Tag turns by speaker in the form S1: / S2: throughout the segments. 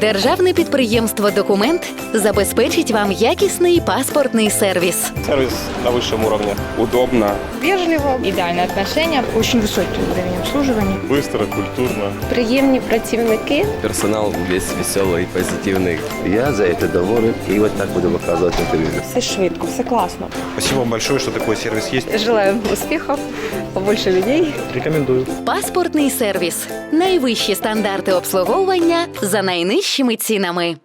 S1: Державне підприємство Документ забезпечить вам якісний паспортний сервіс.
S2: Сервис на высшем уровне. Удобно.
S3: Вежливо,
S4: Ідеальне отношення.
S3: очень високий уровень обслуживания.
S2: Быстро, культурно.
S3: Приємні працівники.
S5: Персонал весь веселий, позитивний. Я за це доволен і от так буду виказувати на телевізор.
S3: Все швидко, все класно.
S2: Спасибо вам большое, что такой сервис есть.
S3: Желаю успіхів, побольше людей.
S2: Рекомендую.
S1: Паспортний сервіс. Найвищі стандарти обслуговування за найнижчими цінами.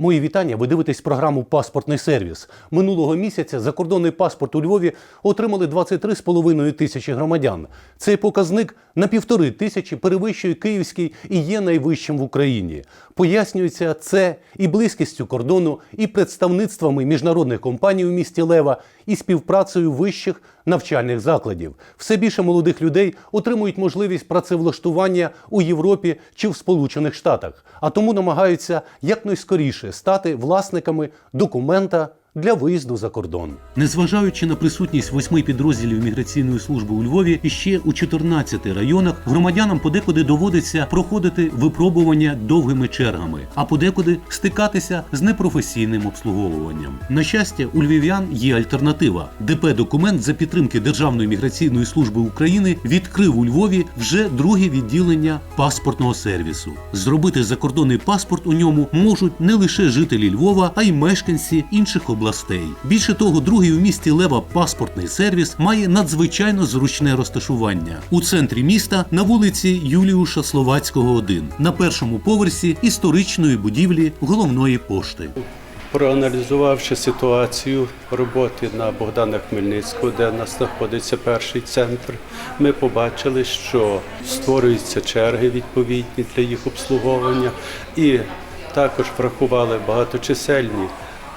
S6: Мої вітання. Ви дивитесь програму Паспортний сервіс. Минулого місяця закордонний паспорт у Львові отримали 23,5 тисячі громадян. Цей показник на півтори тисячі перевищує київський і є найвищим в Україні. Пояснюється це і близькістю кордону, і представництвами міжнародних компаній у місті Лева, і співпрацею вищих навчальних закладів. Все більше молодих людей отримують можливість працевлаштування у Європі чи в Сполучених Штатах, а тому намагаються якнайскоріше стати власниками документа для виїзду за кордон. Незважаючи на присутність восьми підрозділів міграційної служби у Львові, і ще у 14 районах громадянам подекуди доводиться проходити випробування довгими чергами, а подекуди стикатися з непрофесійним обслуговуванням. На щастя, у львів'ян є альтернатива. ДП документ за підтримки Державної міграційної служби України відкрив у Львові вже друге відділення паспортного сервісу. Зробити закордонний паспорт у ньому можуть не лише жителі Львова, а й мешканці інших областей. Більше того, другий у місті Лева паспортний сервіс має надзвичайно зручне розташування. У центрі міста на вулиці Юліуша Словацького, 1, на першому поверсі історичної будівлі головної пошти.
S7: Проаналізувавши ситуацію роботи на Богдана Хмельницького, де в нас знаходиться перший центр, ми побачили, що створюються черги відповідні для їх обслуговування, і також врахували багаточисельні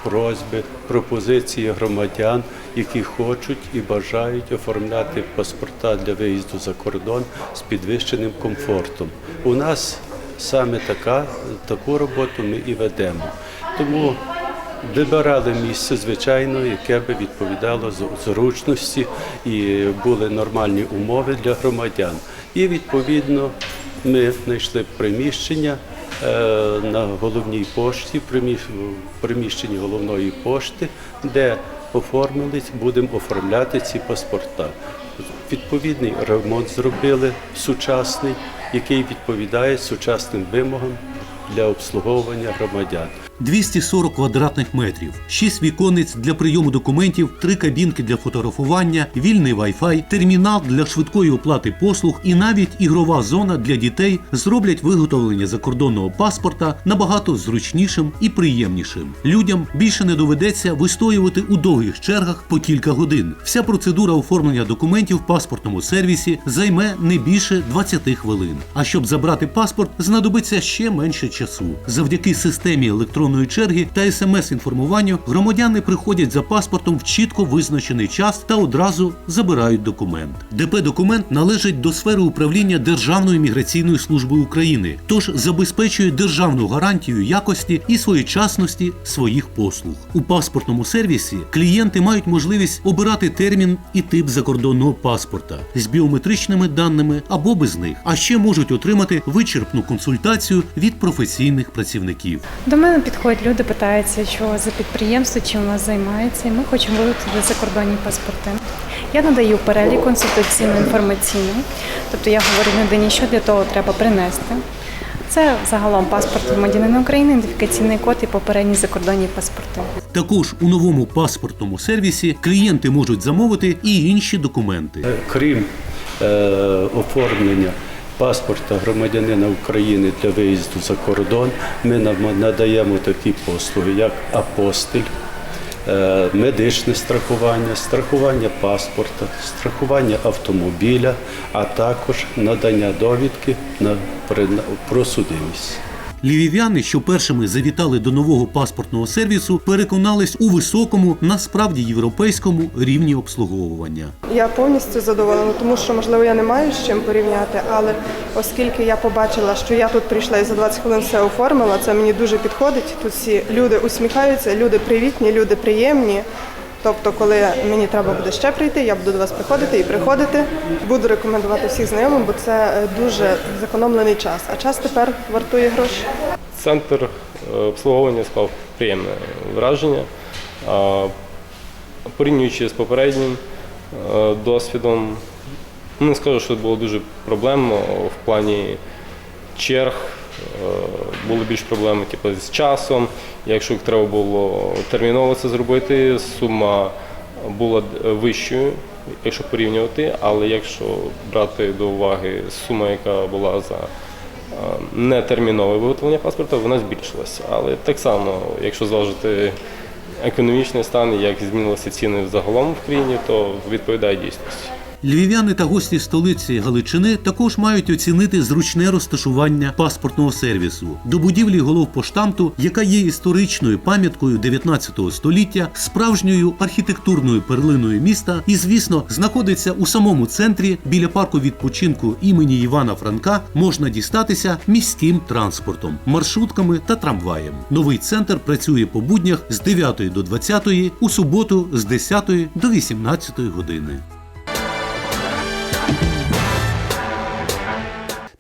S7: просьби, пропозиції громадян, які хочуть і бажають оформляти паспорта для виїзду за кордон з підвищеним комфортом. У нас саме така таку роботу ми і ведемо. Тому Вибирали місце, звичайно, яке би відповідало зручності і були нормальні умови для громадян. І відповідно ми знайшли приміщення на головній пошті, в приміщенні головної пошти, де оформились, будемо оформляти ці паспорта. Відповідний ремонт зробили сучасний, який відповідає сучасним вимогам для обслуговування громадян.
S6: 240 квадратних метрів, 6 віконниць для прийому документів, 3 кабінки для фотографування, вільний Wi-Fi, термінал для швидкої оплати послуг і навіть ігрова зона для дітей зроблять виготовлення закордонного паспорта набагато зручнішим і приємнішим. Людям більше не доведеться вистоювати у довгих чергах по кілька годин. Вся процедура оформлення документів в паспортному сервісі займе не більше 20 хвилин. А щоб забрати паспорт, знадобиться ще менше часу. Завдяки системі електронної черги та смс-інформуванню громадяни приходять за паспортом в чітко визначений час та одразу забирають документ. ДП документ належить до сфери управління Державної міграційної служби України, тож забезпечує державну гарантію якості і своєчасності своїх послуг. У паспортному сервісі клієнти мають можливість обирати термін і тип закордонного паспорта з біометричними даними або без них, а ще можуть отримати вичерпну консультацію від професійних працівників.
S8: До мене підходять люди, питаються, що за підприємство, чим у нас займається, і ми хочемо виготовити закордонні паспорти. Я надаю перелік консультаційно-інформаційний, тобто я говорю людині, що для того треба принести. Це загалом паспорт громадянина України, ідентифікаційний код і попередні закордонні паспорти.
S6: Також у новому паспортному сервісі клієнти можуть замовити і інші документи.
S7: Крім е, оформлення паспорта громадянина України для виїзду за кордон, ми надаємо такі послуги, як апостиль, е, медичне страхування, страхування паспорта, страхування автомобіля, а також надання довідки на про судимість.
S6: Львів'яни, що першими завітали до нового паспортного сервісу, переконались у високому, насправді європейському рівні обслуговування.
S9: Я повністю задоволена, тому що можливо я не маю з чим порівняти, але оскільки я побачила, що я тут прийшла і за 20 хвилин все оформила, це мені дуже підходить. Тут всі люди усміхаються, люди привітні, люди приємні. Тобто, коли мені треба буде ще прийти, я буду до вас приходити і приходити. Буду рекомендувати всіх знайомим, бо це е, дуже зекономлений час. А час тепер вартує гроші.
S2: Центр е, обслуговування склав приємне враження. Порівнюючи з попереднім е, досвідом, ну, не скажу, що було дуже проблемно в плані черг. Е, Були більш проблеми типу, з часом. Якщо треба було терміново це зробити, сума була вищою, якщо порівнювати, але якщо брати до уваги сума, яка була за е, нетермінове виготовлення паспорта, вона збільшилася. Але так само, якщо зважити економічний стан, як змінилися ціни загалом в країні, то відповідає дійсності.
S6: Львів'яни та гості столиці Галичини також мають оцінити зручне розташування паспортного сервісу до будівлі головпоштамту, яка є історичною пам'яткою 19 століття, справжньою архітектурною перлиною міста і, звісно, знаходиться у самому центрі біля парку відпочинку імені Івана Франка. Можна дістатися міським транспортом, маршрутками та трамваєм. Новий центр працює по буднях з 9 до 20, у суботу з 10 до 18 години.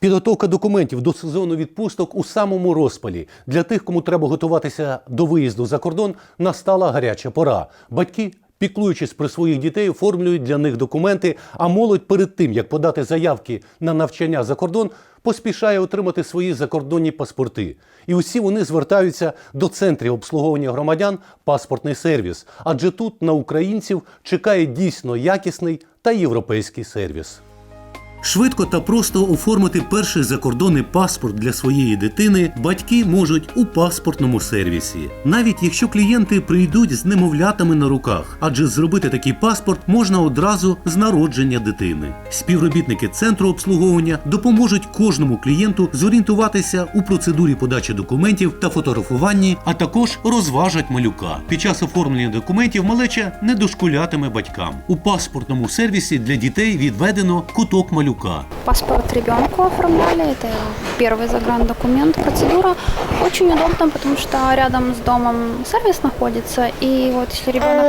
S6: Підготовка документів до сезону відпусток у самому розпалі. Для тих, кому треба готуватися до виїзду за кордон, настала гаряча пора. Батьки, піклуючись про своїх дітей, оформлюють для них документи, а молодь перед тим, як подати заявки на навчання за кордон, поспішає отримати свої закордонні паспорти. І усі вони звертаються до центрів обслуговування громадян паспортний сервіс, адже тут на українців чекає дійсно якісний та європейський сервіс. Швидко та просто оформити перший закордонний паспорт для своєї дитини батьки можуть у паспортному сервісі, навіть якщо клієнти прийдуть з немовлятами на руках, адже зробити такий паспорт можна одразу з народження дитини. Співробітники центру обслуговування допоможуть кожному клієнту зорієнтуватися у процедурі подачі документів та фотографуванні, а також розважать малюка. Під час оформлення документів малеча не дошкулятиме батькам. У паспортному сервісі для дітей відведено куток малюка.
S4: Паспорт ребенку оформляли, это первый заграндокумент. Процедура очень удобна, потому что рядом с домом сервис находится, и вот если ребенок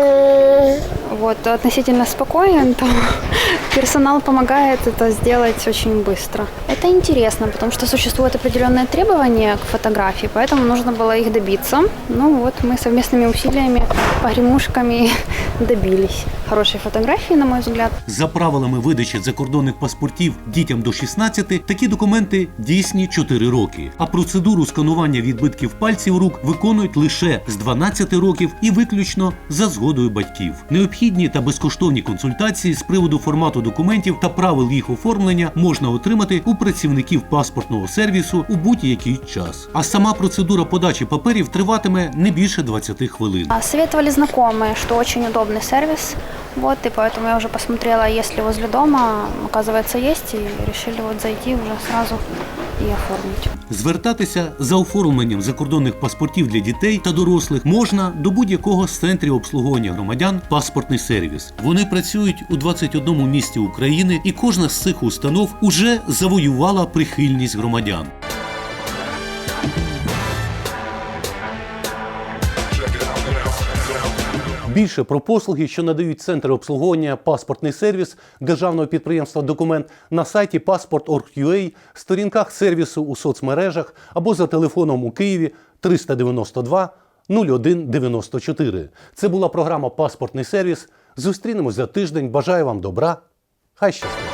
S4: вот, относительно спокоен, то персонал помогает это сделать очень быстро. Это интересно, потому что существуют определенные требования к фотографии, поэтому нужно было их добиться. Ну вот мы совместными усилиями, погремушками добились хорошей фотографии, на мой взгляд.
S6: За правилами видачі закордонних паспортів дітям до 16 такі документи дійсні 4 роки. А процедуру сканування відбитків пальців рук виконують лише з 12 років і виключно за згодою батьків. Необхідні та безкоштовні консультації з приводу формату документів та правил їх оформлення можна отримати у працівників паспортного сервісу у будь-який час. А сама процедура подачі паперів триватиме не більше 20 хвилин.
S4: А, Советовали знакомые, что очень удобный сервис. Вот, и поэтому я уже посмотрела, есть ли возле дома. Оказывается, есть, и решили вот зайти уже сразу и оформить.
S6: Звертатися за оформленням закордонних паспортів для дітей та дорослих можна до будь-якого з центрів обслуговування громадян паспортний сервіс. Вони працюють у 21 місті України, і кожна з цих установ уже завоювала прихильність громадян. Більше про послуги, що надають центри обслуговування паспортний сервіс державного підприємства Документ на сайті passport.org.ua, сторінках сервісу у соцмережах або за телефоном у Києві 392 0194. Це була програма Паспортний сервіс. Зустрінемось за тиждень. Бажаю вам добра. Хай щастить!